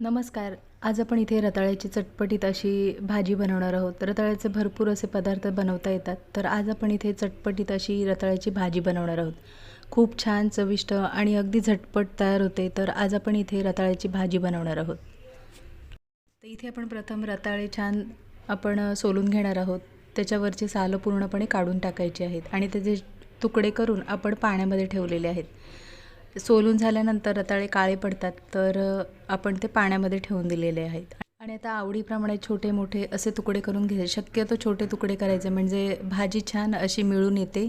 नमस्कार. आज आपण इथे रताळ्याची चटपटीत अशी भाजी बनवणार आहोत. रताळ्याचे भरपूर असे पदार्थ बनवता येतात. तर आज आपण इथे चटपटीत अशी रताळ्याची भाजी बनवणार आहोत. खूप छान चविष्ट आणि अगदी झटपट तयार होते. तर आज आपण इथे रताळ्याची भाजी बनवणार आहोत. तर इथे आपण प्रथम रताळे छान आपण सोलून घेणार आहोत. त्याच्यावरचे सालं पूर्णपणे काढून टाकायचे आहेत आणि त्याचे तुकडे करून आपण पाण्यामध्ये ठेवलेले आहेत. सोलून झाल्यानंतर रताळे काळे पडतात तर आपण ते पाण्यामध्ये ठेवून दिलेले आहेत. आणि आता आवडीप्रमाणे छोटे मोठे असे तुकडे करून घ्यायचे. शक्यतो छोटे तुकडे करायचे म्हणजे भाजी छान अशी मिळून येते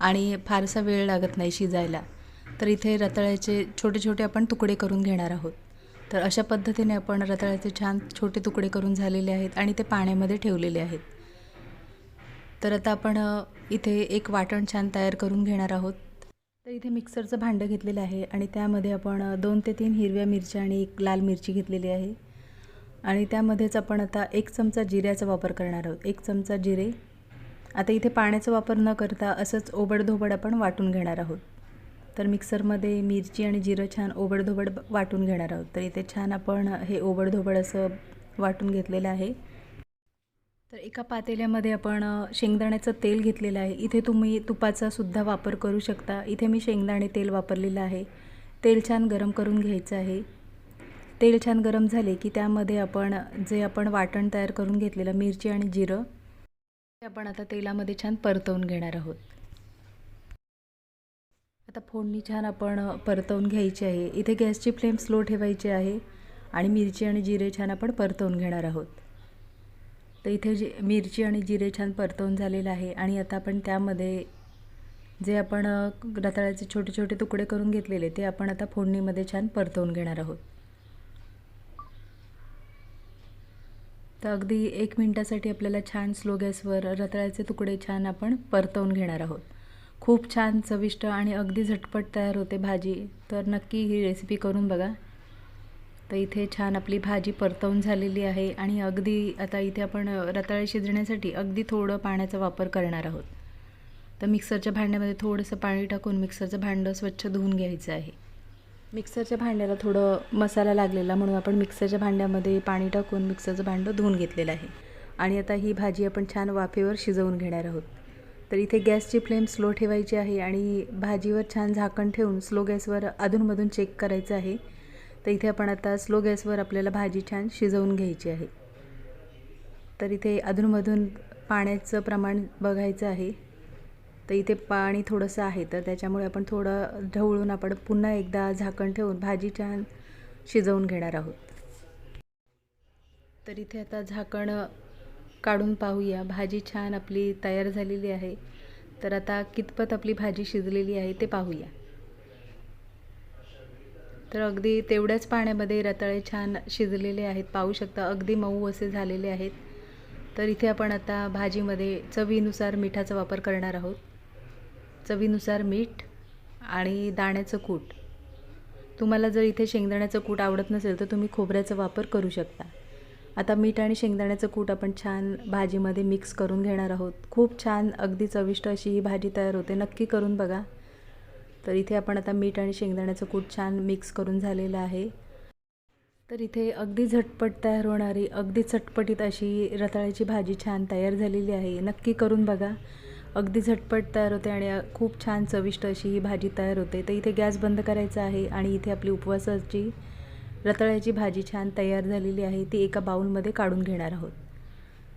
आणि फारसा वेळ लागत नाही शिजायला. तर इथे रताळ्याचे छोटे छोटे आपण तुकडे करून घेणार आहोत. तर अशा पद्धतीने आपण रताळ्याचे छान छोटे तुकडे करून झालेले आहेत आणि ते पाण्यामध्ये ठेवलेले आहेत. तर आता आपण इथे एक वाटण छान तयार करून घेणार आहोत. तर इथे मिक्सरचं भांडं घेतलेलं आहे आणि त्यामध्ये आपण दोन ते तीन हिरव्या मिरच्या आणि एक लाल मिरची घेतलेली आहे. आणि त्यामध्येच आपण आता एक चमचा जिऱ्याचा वापर करणार आहोत. एक चमचा जिरे. आता इथे पाण्याचा वापर न करता असंच ओबडधोबड आपण वाटून घेणार आहोत. तर मिक्सरमध्ये मिरची आणि जिरं छान ओबडधोबड वाटून घेणार आहोत. तर इथे छान आपण हे ओबडधोबड असं वाटून घेतलेलं आहे. तर एका पातेल्यामध्ये आपण शेंगदाण्याचं तेल घेतलेलं आहे. इथे तुम्ही तुपाचा सुद्धा वापर करू शकता. इथे मी शेंगदाणे तेल वापरलेलं आहे. तेल छान गरम करून घ्यायचं आहे. तेल छान गरम झाले की त्यामध्ये आपण जे आपण वाटण तयार करून घेतलेलं मिरची आणि जिरं ते आपण आता तेलामध्ये छान परतवून घेणार आहोत. आता फोडणी छान आपण परतवून घ्यायची आहे. इथे गॅसची फ्लेम स्लो ठेवायची आहे आणि मिरची आणि जिरे छान आपण परतवून घेणार आहोत. तर इथे जे मिरची आणि जिरे छान परतवून झालेलं आहे. आणि आता आपण त्यामध्ये जे आपण रताळ्याचे छोटे छोटे तुकडे करून घेतलेले ते आपण आता फोडणीमध्ये छान परतवून घेणार आहोत. तर अगदी एक मिनटासाठी आपल्याला छान स्लो गॅसवर रताळ्याचे तुकडे छान आपण परतवून घेणार आहोत. खूप छान चविष्ट आणि अगदी झटपट तयार होते भाजी. तर नक्की ही रेसिपी करून बघा. तर इथे छान आपली भाजी परतवून झालेली आहे आणि अगदी आता इथे आपण रताळे शिजण्यासाठी अगदी थोडं पाण्याचा वापर करणार आहोत. तर मिक्सरच्या भांड्यामध्ये थोडंसं पाणी टाकून मिक्सरचं भांडं स्वच्छ धुवून घ्यायचं आहे. मिक्सरच्या भांड्याला थोडं मसाला लागलेला म्हणून आपण मिक्सरच्या भांड्यामध्ये पाणी टाकून मिक्सरचं भांडं धुवून घेतलेलं आहे. आणि आता ही भाजी आपण छान वाफेवर शिजवून घेणार आहोत. तर इथे गॅसची फ्लेम स्लो ठेवायची आहे आणि भाजीवर छान झाकण ठेवून स्लो गॅसवर अधूनमधून चेक करायचं आहे. तर इथे आपण आता स्लो गॅसवर आपल्याला भाजी छान शिजवून घ्यायची आहे. तर इथे अधूनमधून पाण्याचं प्रमाण बघायचं आहे. तर इथे पाणी थोडंसं आहे तर त्याच्यामुळे आपण थोडं ढवळून आपण पुन्हा एकदा झाकण ठेवून भाजी छान शिजवून घेणार आहोत. तर इथे आता झाकण काढून पाहूया. भाजी छान आपली तयार झालेली आहे. तर आता कितपत आपली भाजी शिजलेली आहे ते पाहूया. तर अगदी तेवढ्याच पाण्यामध्ये रताळे छान शिजलेले आहेत. पाहू शकता अगदी मऊ असे झालेले आहेत. तर इथे आपण आता भाजीमध्ये चवीनुसार मिठाचा वापर करणार आहोत. चवीनुसार मीठ आणि दाण्याचं कूट. तुम्हाला जर इथे शेंगदाण्याचं कूट आवडत नसेल तर तुम्ही खोबऱ्याचा वापर करू शकता. आता मीठ आणि शेंगदाण्याचं कूट आपण छान भाजीमध्ये मिक्स करून घेणार आहोत. खूप छान अगदी चविष्ट अशी ही भाजी तयार होते. नक्की करून बघा. तर इथे आपण आता मीठ आणि शेंगदाण्याचं कूट छान मिक्स करून झालेलं आहे. तर इथे अगदी झटपट तयार होणारी अगदी चटपटीत अशी रताळ्याची भाजी छान तयार झालेली आहे. नक्की करून बघा. अगदी झटपट तयार होते आणि खूप छान चविष्ट अशी ही भाजी तयार होते. तर इथे गॅस बंद करायचा आहे आणि इथे आपली उपवासाची रताळ्याची भाजी छान तयार झालेली आहे. ती एका बाऊलमध्ये काढून घेणार आहोत.